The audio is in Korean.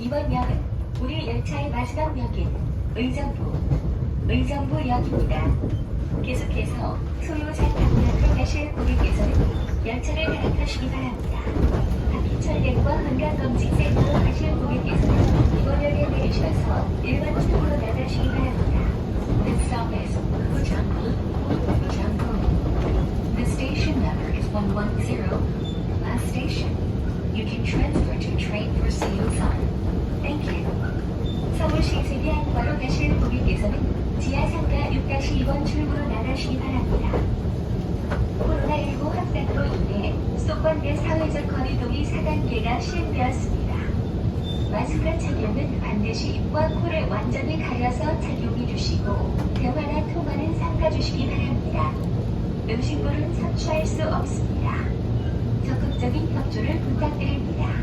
이번 역은 우리 열차의 마지막 역인 의정부, 의정부역입니다. 계속해서 소요사 방면으로 가실 고객께서는 열차를 갈아타시기 바랍니다. 박희철역과 건강검진센터로 가실 고객께서는 이번 역에 내리셔서 일반 출구로 나가시기 바랍니다. This stop is Ujangbu, Ujangbu. The station number is 110. Last station. You can transfer to train for Seosan. 서울시 세계학과로 가실 고객께서는 지하 상가 6-2번 출구로 나가시기 바랍니다. 코로나19 확산으로 인해 내 사회적 거리두기 4단계가 시행되었습니다. 마스크 착용은 반드시 입과 코를 완전히 가려서 착용해 주시고 대화나 통화는 삼가 주시기 바랍니다. 음식물은 섭취할 수 없습니다. 적극적인 협조를 부탁드립니다.